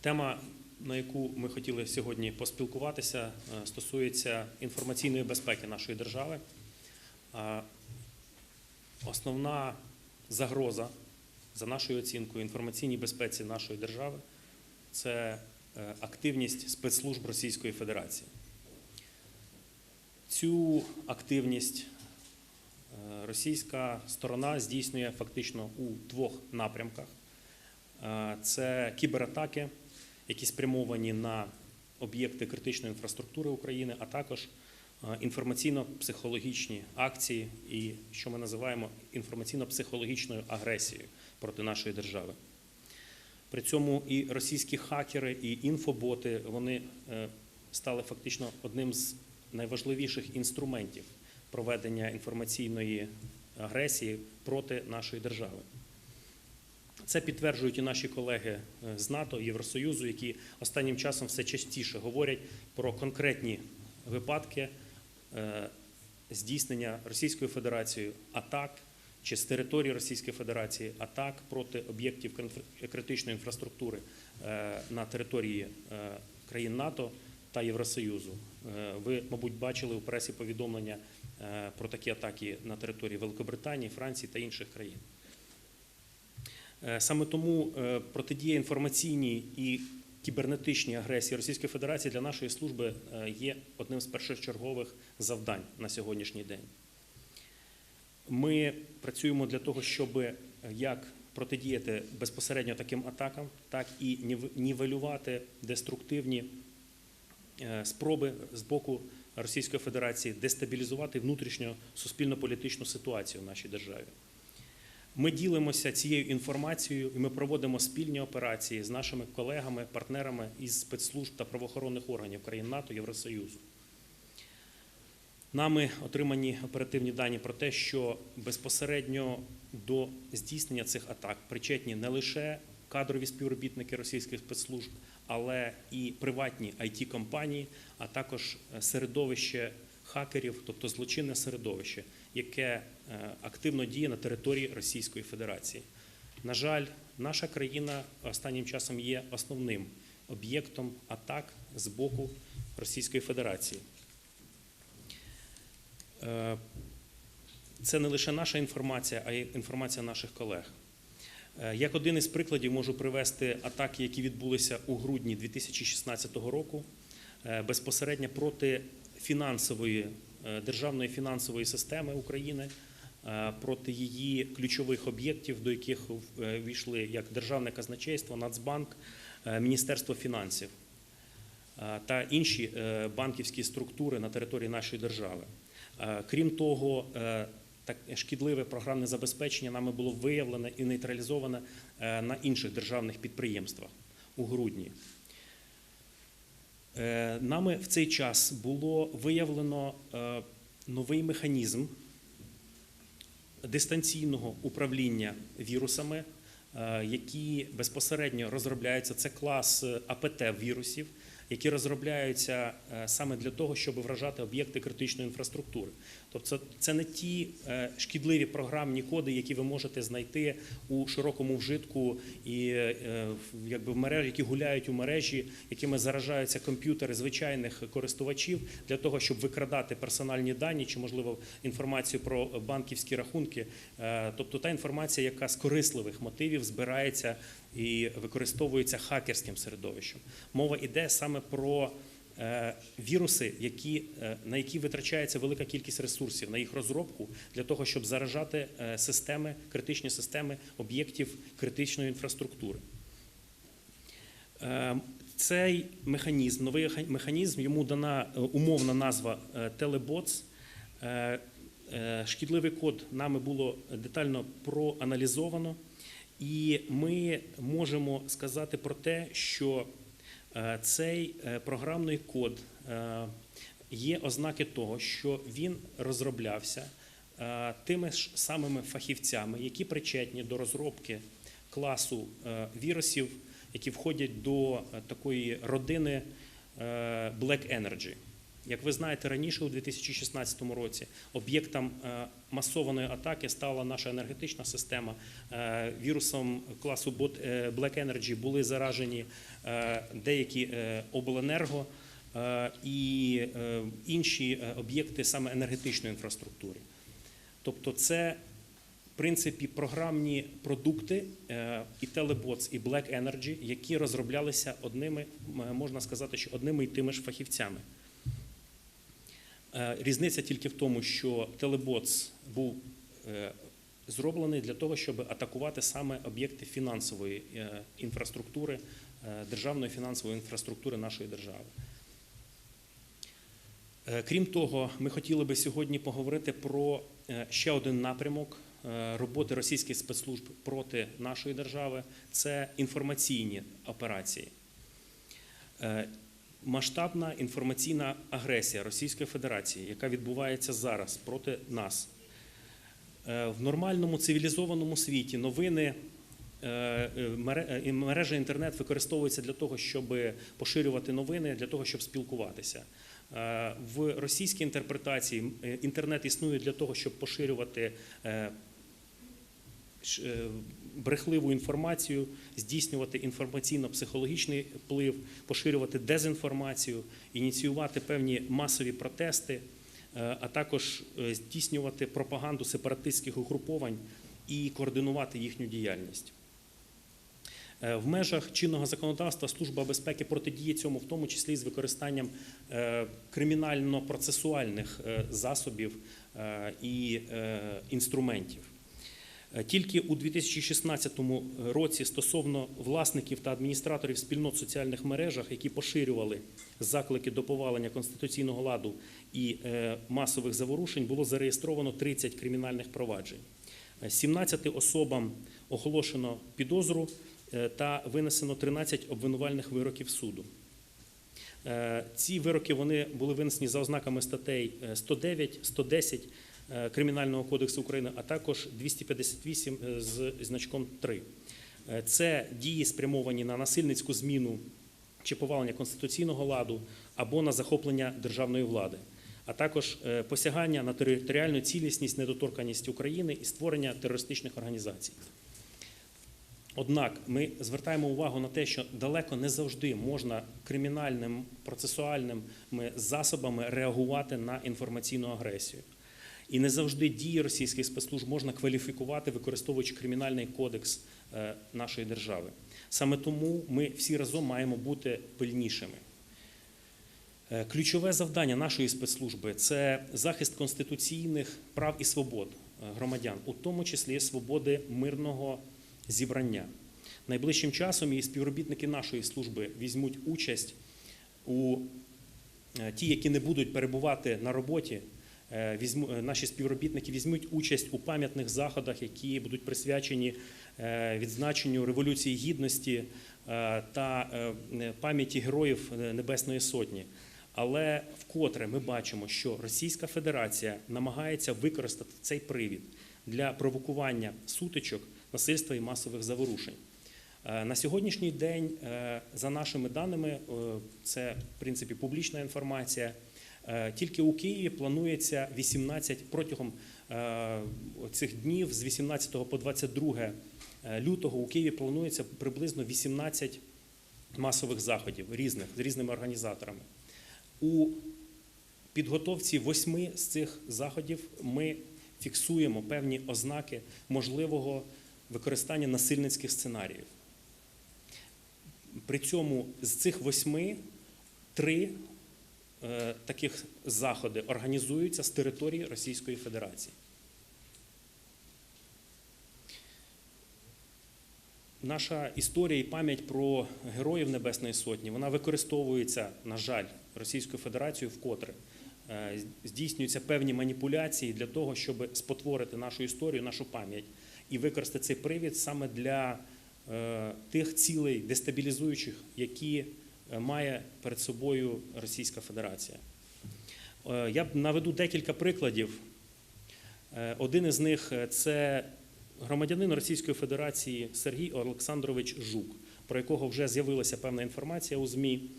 Тема, на яку ми хотіли сьогодні поспілкуватися, е, стосується інформаційної безпеки нашої держави. Основна загроза, за нашою оцінкою, інформаційній безпеці нашої держави це е, активність спецслужб Російської Федерації. Цю активність е, російська сторона здійснює фактично у двох напрямках. Е, Це кібератаки, які спрямовані на об'єкти критичної інфраструктури України, а також е, інформаційно-психологічні акції і що ми називаємо інформаційно-психологічною агресією проти нашої держави. При цьому і російські хакери, і інфоботи вони е, стали фактично одним з найважливіших інструментів проведення інформаційної агресії проти нашої держави. Це підтверджують і наші колеги е, з НАТО, Євросоюзу, які останнім часом все частіше говорять про конкретні випадки е, здійснення Російською Федерацією атак чи з території Російської Федерації атак проти об'єктів критичної інфраструктури е, на території країн НАТО та Євросоюзу. Ви, мабуть, бачили у пресі повідомлення про такі атаки на території Великобританії, Франції та інших країн. Е, Саме тому е, протидія інформаційній і кібернетичній агресії Російської Федерації для нашої служби е, є одним з першочергових завдань на сьогоднішній день. Ми працюємо для того, щоб як протидіяти безпосередньо таким атакам, так і нівелювати деструктивні спроби з боку Російської Федерації дестабілізувати внутрішню суспільно-політичну ситуацію в нашій державі. Ми ділимося цією інформацією і ми проводимо спільні операції з нашими колегами, партнерами із спецслужб та правоохоронних органів країн НАТО, Євросоюзу. Нами отримані оперативні дані про те, що безпосередньо до здійснення цих атак причетні не лише кадрові співробітники російських спецслужб, але і приватні it компанії а також е, середовище хакерів, тобто злочинне середовище, яке е, активно діє на території Російської Федерації. На жаль, наша країна останнім часом є основним об'єктом атак з боку Російської Федерації. Е, Це не лише наша інформація, а й інформація наших колег. Е, Як один із прикладів можу привести атаки, які відбулися у грудні 2016 року, безпосередньо проти фінансової державної фінансової системи України, е, проти її ключових об'єктів, до яких е, війшли як Державне казначейство, Нацбанк, е, Міністерство фінансів е, та інші е, банківські структури на території нашої держави. Е, Крім того, е, так шкідливе програмне забезпечення нами було виявлене і нейтралізоване е, на інших державних підприємствах у грудні. Е, Нами в цей час було виявлено е, новий механізм дистанційного управління вірусами, е, які безпосередньо розробляються. Це клас е, АПТ-вірусів, які розробляються саме для того, щоб вражати об'єкти критичної інфраструктури. Тобто це не ті е, шкідливі програмні коди, які ви можете знайти у широкому вжитку і е, якби в мережі, які гуляють у мережі, якими заражаються комп'ютери звичайних користувачів для того, щоб викрадати персональні дані чи, можливо, інформацію про банківські рахунки. Е, Тобто та інформація, яка з корисливих мотивів збирається і використовується хакерським середовищем. Мова йде саме про віруси, які, е, на які витрачається велика кількість ресурсів на їх розробку для того, щоб заражати е, системи, критичні системи об'єктів критичної інфраструктури. Е, Цей механізм, новий механізм, йому дана е, умовна назва е, Телеботс. Е, е, Шкідливий код нами було детально проаналізовано, і ми можемо сказати про те, що е, цей е, програмний код е, є ознаки того, що він розроблявся е, тими ж самими фахівцями, які причетні до розробки класу е, вірусів, які входять до е, такої родини е, Black Energy. Як ви знаєте, раніше у 2016 році об'єктом е, масованої атаки стала наша енергетична система. Е, Вірусом класу е, Black Energy були заражені деякі обленерго і інші об'єкти саме енергетичної інфраструктури. Тобто, це в принципі програмні продукти і Telebots, і Black Energy, які розроблялися одними, можна сказати, що одними і тими ж фахівцями. Е, Різниця тільки в тому, що Telebots був е, зроблений для того, щоб атакувати саме об'єкти фінансової е, інфраструктури, державної фінансової інфраструктури нашої держави. Крім того, ми хотіли би сьогодні поговорити про ще один напрямок роботи російських спецслужб проти нашої держави це інформаційні операції. Масштабна інформаційна агресія Російської Федерації, яка відбувається зараз проти нас. Е, В нормальному цивілізованому світі новини е, е, мере- мережа інтернет використовується для того, щоб поширювати новини, для того, щоб спілкуватися. В російській інтерпретації інтернет існує для того, щоб поширювати брехливу інформацію, здійснювати інформаційно-психологічний вплив, поширювати дезінформацію, ініціювати певні масові протести, е, а також е, здійснювати пропаганду сепаратистських угруповань і координувати їхню діяльність. Е, В межах чинного законодавства Служба безпеки протидіє цьому, в тому числі з використанням е, кримінально-процесуальних е, засобів е, і е, інструментів. Е, Тільки у 2016 році стосовно власників та адміністраторів спільнот в соціальних мережах, які поширювали заклики до повалення конституційного ладу і е, масових заворушень, було зареєстровано 30 кримінальних проваджень. Е, 17 особам оголошено підозру е, та винесено 13 обвинувальних вироків суду. Е, Ці вироки вони були винесені за ознаками статей е, 109, 110 е, Кримінального кодексу України, а також 258 е, з значком 3. Е, Це дії спрямовані на насильницьку зміну чи повалення конституційного ладу або на захоплення державної влади, а також е, посягання на територіальну цілісність, недоторканність України і створення терористичних організацій. Однак ми звертаємо увагу на те, що далеко не завжди можна кримінальним процесуальними засобами реагувати на інформаційну агресію. І не завжди дії російських спецслужб можна кваліфікувати, використовуючи кримінальний кодекс е, нашої держави. Саме тому ми всі разом маємо бути пильнішими. Е, Ключове завдання нашої спецслужби це захист конституційних прав і свобод е, громадян, у тому числі свободи мирного зібрання. Найближчим часом і співробітники нашої служби візьмуть участь у ті, які не будуть перебувати на роботі. Е, візьму- е, Наші співробітники візьмуть участь у пам'ятних заходах, які будуть присвячені е, відзначенню Революції Гідності та пам'яті героїв Небесної Сотні. Але вкотре ми бачимо, що Російська Федерація намагається використати цей привід для провокування сутичок, насильства і масових заворушень. На сьогоднішній день, за нашими даними, це в принципі публічна інформація. Е, Тільки у Києві планується 18 протягом е, цих днів з 18 по 22 лютого у Києві планується приблизно 18 масових заходів різних з різними організаторами. У підготовці восьми з цих заходів ми фіксуємо певні ознаки можливого використання насильницьких сценаріїв. При цьому з цих восьми три е, таких заходи організуються з території Російської Федерації. Наша історія і пам'ять про героїв Небесної Сотні вона використовується, на жаль, Російською Федерацією вкотре. Е, Здійснюються певні маніпуляції для того, щоб спотворити нашу історію, нашу пам'ять і використати цей привід саме для е, тих цілей дестабілізуючих, які е, має перед собою Російська Федерація. Е, Я наведу декілька прикладів. Е, Один із них е, це громадянин Російської Федерації Сергій Олександрович Жук, про якого вже з'явилася певна інформація у ЗМІ.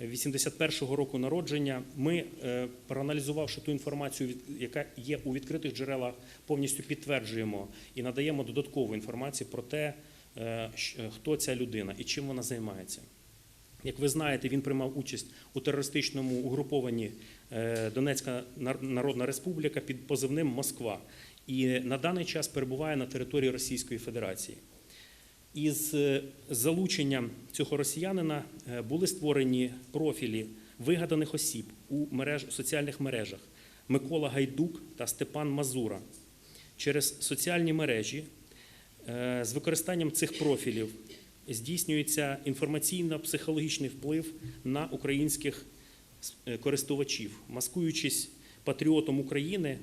81-го року народження. Ми, е, проаналізувавши ту інформацію, яка є у відкритих джерелах, повністю підтверджуємо і надаємо додаткову інформацію про те, е, хто ця людина і чим вона займається. Як ви знаєте, він приймав участь у терористичному угрупованні е, Донецька Нар- Народна Республіка під позивним Москва і на даний час перебуває на території Російської Федерації. Із е, залученням цього росіянина е, були створені профілі вигаданих осіб у мереж, соціальних мережах Микола Гайдук та Степан Мазура. Через соціальні мережі з використанням цих профілів здійснюється інформаційно-психологічний вплив на українських е, користувачів. Маскуючись патріотом України,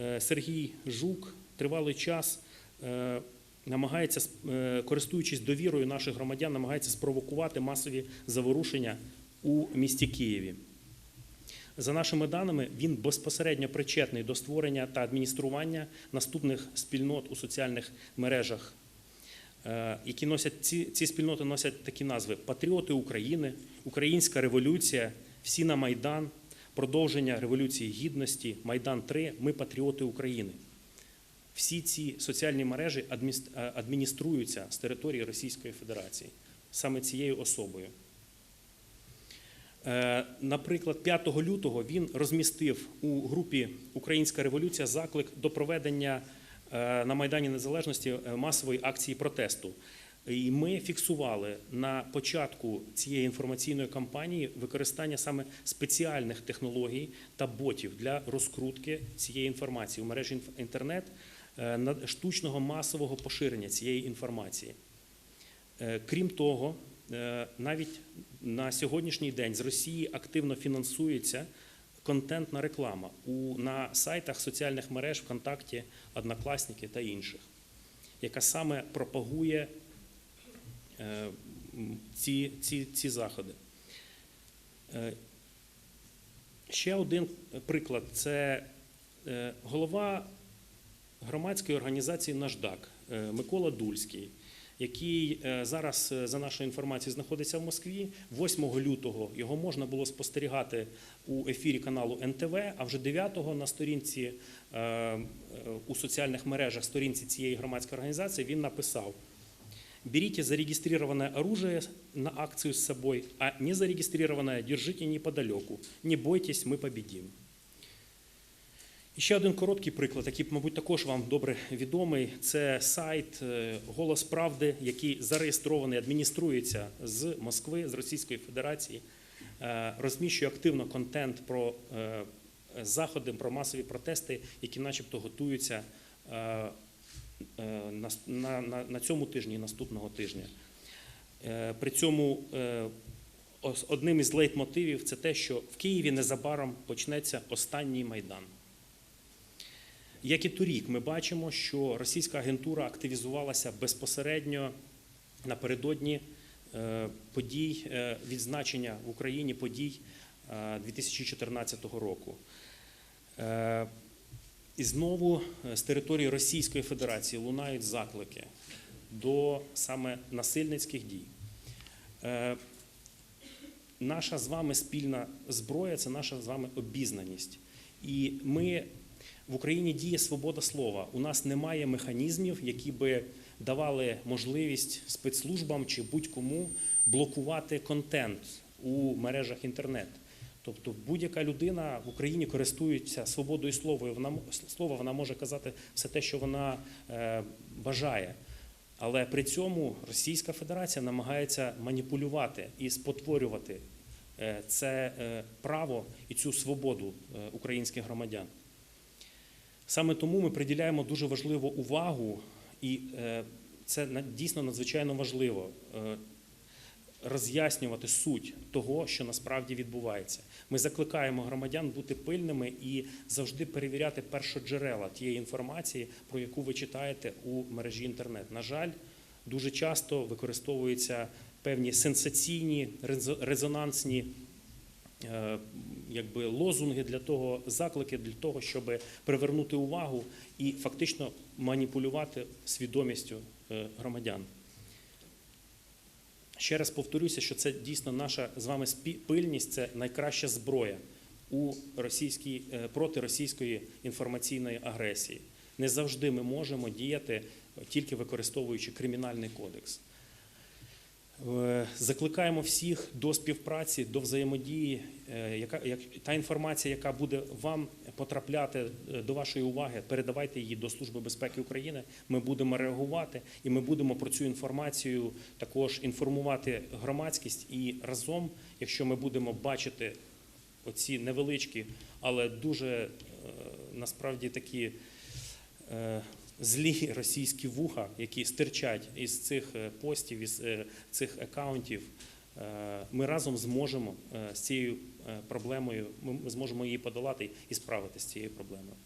е, Сергій Жук тривалий час е, намагається, користуючись довірою наших громадян, намагається спровокувати масові заворушення у місті Києві. За нашими даними, він безпосередньо причетний до створення та адміністрування наступних спільнот у соціальних мережах, які носять ці, ці спільноти носять такі назви: Патріоти України, Українська революція, Всі на Майдан, продовження Революції Гідності, Майдан 3 Ми патріоти України. Всі ці соціальні мережі е, адмініструються з території Російської Федерації саме цією особою. Е, Наприклад, 5 лютого він розмістив у групі Українська революція заклик до проведення е, на Майдані Незалежності е, масової акції протесту. І ми фіксували на початку цієї інформаційної кампанії використання саме спеціальних технологій та ботів для розкрутки цієї інформації у мережі інтернет, е, штучного масового поширення цієї інформації. Е, Крім того, е, навіть на сьогоднішній день з Росії активно фінансується контентна реклама у, на сайтах соціальних мереж ВКонтакті, Однокласники та інших, яка саме пропагує е, ці, ці, ці заходи. Е, Ще один приклад це е, голова громадської організації Наждак е, Микола Дульський, який е, зараз, е, за нашою інформацією, знаходиться в Москві. 8 лютого його можна було спостерігати у ефірі каналу НТВ, а вже 9-го на сторінці е, у соціальних мережах сторінці цієї громадської організації він написав. Берите зарегистрированное оружие на акцию с собой, а не зарегистрированное держите неподалеку. Не бойтесь, мы победим. І ще один короткий приклад, який, мабуть, також вам добре відомий. Це сайт е, Голос Правди, який зареєстрований, адмініструється з Москви, з Російської Федерації, е, розміщує активно контент про е, заходи, про масові протести, які начебто готуються на, на, на, цьому тижні і наступного тижня. При цьому одним із лейтмотивів це те, що в Києві незабаром почнеться останній майдан. Як і торік, ми бачимо, що російська агентура активізувалася безпосередньо напередодні е, подій е, відзначення в Україні подій е, 2014 року. Е, І знову з території Російської Федерації лунають заклики до саме насильницьких дій. Наша з вами спільна зброя це наша з вами обізнаність. І ми в Україні діє свобода слова. У нас немає механізмів, які би давали можливість спецслужбам чи будь-кому блокувати контент у мережах інтернет. Тобто будь-яка людина в Україні користується свободою слова, вона слова, вона може казати все те, що вона е, бажає. Але при цьому Російська Федерація намагається маніпулювати і спотворювати е, це е, право і цю свободу українських громадян. Саме тому ми приділяємо дуже важливу увагу, і е, це дійсно надзвичайно важливо е, роз'яснювати суть того, що насправді відбувається. Ми закликаємо громадян бути пильними і завжди перевіряти першоджерела тієї інформації, про яку ви читаєте у мережі інтернет. На жаль, дуже часто використовуються певні сенсаційні, резо- резонансні якби лозунги для того, заклики для того, щоб привернути увагу і фактично маніпулювати свідомістю е, громадян. ще раз повторюся, що це дійсно наша з вами пильність, це найкраща зброя у російській е, проти російської інформаційної агресії. Не завжди ми можемо діяти тільки використовуючи кримінальний кодекс. Е, Закликаємо всіх до співпраці, до взаємодії. Е, Яка як та інформація, яка буде вам потрапляти е, до вашої уваги, передавайте її до Служби безпеки України. Ми будемо реагувати і ми будемо про цю інформацію також інформувати громадськість. І разом, якщо ми будемо бачити оці невеличкі, але дуже насправді такі злі російські вуха, які стирчать із цих е, постів, із е, цих акаунтів, е, ми разом зможемо з цією проблемою, ми зможемо її подолати і справитися з цією проблемою.